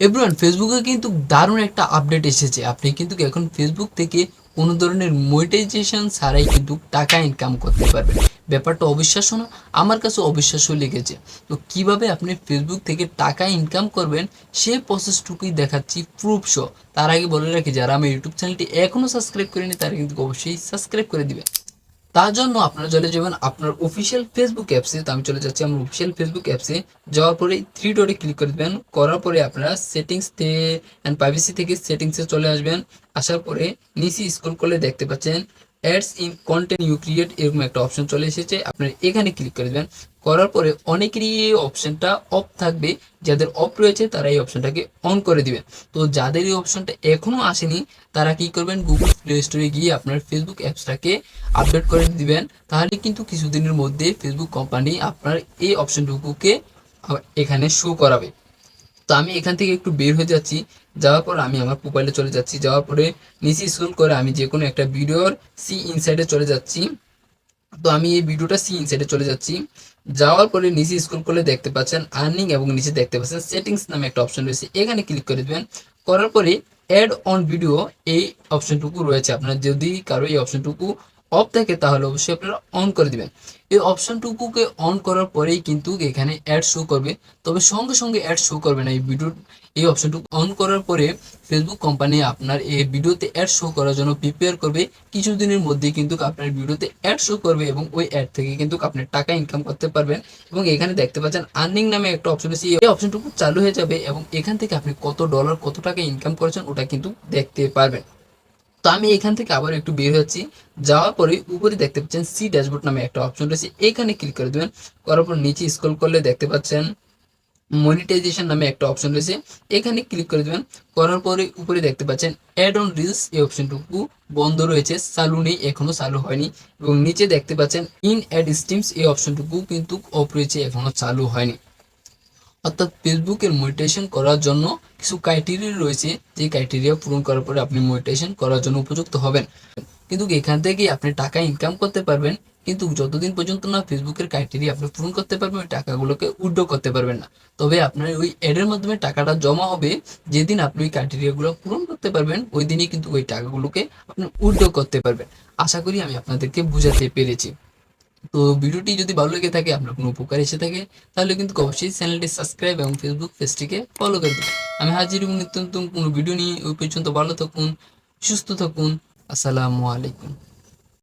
Everyone ফেসবুকে কিন্তু দারুণ একটা আপডেট এসেছে। আপনি কিন্তু এখন ফেসবুক থেকে কোনো ধরনের মনিটাইজেশন ছাড়াই কিন্তু টাকা ইনকাম করতে পারবেন। ব্যাপারটা অবিশ্বাস্য না, আমার কাছে অবিশ্বাস্য লেগেছে। তো কীভাবে আপনি ফেসবুক থেকে টাকা ইনকাম করবেন, সে প্রসেসটুকুই দেখাচ্ছি প্রুফ শো তার আগে বলে রাখি, যারা আমার ইউটিউব চ্যানেলটি এখনও সাবস্ক্রাইব করেনি তারা কিন্তু অবশ্যই সাবস্ক্রাইব করে দিবেন। তার জন্য আপনারা চলে যাবেন আপনার অফিসিয়াল ফেসবুক অ্যাপসে তো আমি চলে যাচ্ছি আমার অফিসিয়াল ফেসবুক অ্যাপসে যাওয়ার পরে থ্রি ডটে ক্লিক করে দেবেন। করার পরে আপনারা সেটিংস অ্যান্ড প্রাইভেসি থেকে সেটিংসে চলে আসবেন। আসার পরে নিচে স্কুল করলে দেখতে পাচ্ছেন ads in content you create এরকম একটা অপশন চলে এসেছে। আপনারা এখানে ক্লিক করে দেবেন। করার পরে অনেকেরই এই অপশনটা অফ থাকবে। যাদের অফ রয়েছে, তারা এই অপশনটাকে অন করে দিবেন। তো যাদের এই অপশনটা এখনও আসেনি, তারা কি করবেন? গুগল প্লে স্টোরে গিয়ে আপনার ফেসবুক অ্যাপসটাকে আপডেট করে দিবেন। তাহলে কিন্তু কিছুদিনের মধ্যে ফেসবুক কোম্পানি আপনার এই অপশনটুকুকে এখানে শো করাবে। তো আমি এখান থেকে একটু বের হয়ে যাচ্ছি। যাওয়ার পর আমি আমার প্রোফাইলে চলে যাচ্ছি। যাওয়ার পরে নিচে স্ক্রল করে আমি যে কোনো একটা ভিডিওর সি ইনসাইডে চলে যাচ্ছি। তো আমি এই ভিডিওটা সি ইনসাইডে চলে যাচ্ছি। যাওয়ার পরে নিচে স্ক্রল করলে দেখতে পাচ্ছেন আর্নিং এবং নিচে দেখতে পাচ্ছেন সেটিংস নামে একটা অপশন রয়েছে। এখানে ক্লিক করে দেবেন। করার পরে অ্যাড অন ভিডিও এই অপশনটুকু রয়েছে আপনার। যদি কারও এই অপশনটুকু অফ থাকে তাহলে অবশ্যই আপনারা অন করে দিবেন। এই অপশনটুকুকে অন করার পরেই কিন্তু এখানে অ্যাড শো করবে। তবে সঙ্গে সঙ্গে অ্যাড শো করবে না এই ভিডিও এই অপশনটুকু অন করার পরে ফেসবুক কোম্পানি আপনার এই ভিডিওতে অ্যাড শো করার জন্য প্রিপেয়ার করবে। কিছুদিনের মধ্যেই কিন্তু আপনার ভিডিওতে অ্যাড শো করবে এবং ওই অ্যাড থেকে কিন্তু আপনি টাকা ইনকাম করতে পারবেন। এবং এখানে দেখতে পাচ্ছেন আর্নিং নামে একটা অপশন আছে এই অপশনটুকু চালু হয়ে যাবে এবং এখান থেকে আপনি কত ডলার কত টাকা ইনকাম করেছেন ওটা কিন্তু দেখতে পারবেন। তো আমি এখান থেকে আবার একটু বের হচ্ছি। যাওয়ার পরে উপরে দেখতে পাচ্ছেন সি ড্যাশবোর্ড নামে একটা অপশন রয়েছে। এখানে ক্লিক করে দেবেন। করার পর নিচে স্ক্রল করলে দেখতে পাচ্ছেন মনিটাইজেশন নামে একটা অপশন রয়েছে। এখানে ক্লিক করে দেবেন। করার পরে উপরে দেখতে পাচ্ছেন অ্যাড অন রিলস এই অপশনটুকু বন্ধ রয়েছে। চালু নেই, এখনও চালু হয়নি। এবং নিচে দেখতে পাচ্ছেন ইন অ্যাড স্টিমস এই অপশনটুকু কিন্তু অফ রয়েছে, এখনও চালু হয়নি। অর্থাৎ ফেসবুকের মনিটাইজেশন করার জন্য কিছু ক্রাইটেরিয়া রয়েছে। যে ক্রাইটেরিয়া পূরণ করার পরে আপনি মনিটাইজেশন করার জন্য উপযুক্ত হবেন। কিন্তু এখান থেকে আপনি টাকা ইনকাম করতে পারবেন, কিন্তু যতদিন পর্যন্ত না ফেসবুকের ক্রাইটেরিয়া আপনি পূরণ করতে পারবেন, ওই টাকাগুলোকে উইড্রো করতে পারবেন না। তবে আপনার ওই অ্যাডের মাধ্যমে টাকাটা জমা হবে, যেদিন আপনি ওই ক্রাইটেরিয়াগুলো পূরণ করতে পারবেন, ওই দিনই কিন্তু ওই টাকাগুলোকে আপনি উইড্রো করতে পারবেন। আশা করি আমি আপনাদেরকে বুঝাতে পেরেছি। তো ভিডিওটি যদি ভালো লেগে থাকে, আপনার কোনো উপকার এসে থাকে, তাহলে কিন্তু অবশ্যই চ্যানেলটি সাবস্ক্রাইব এবং ফেসবুক পেজটিকে ফলো করে দেবেন আমি হাজির নিত্য নতুন কোনো ভিডিও নিয়ে। ওই পর্যন্ত ভালো থাকুন, সুস্থ থাকুন। আসসালামু আলাইকুম।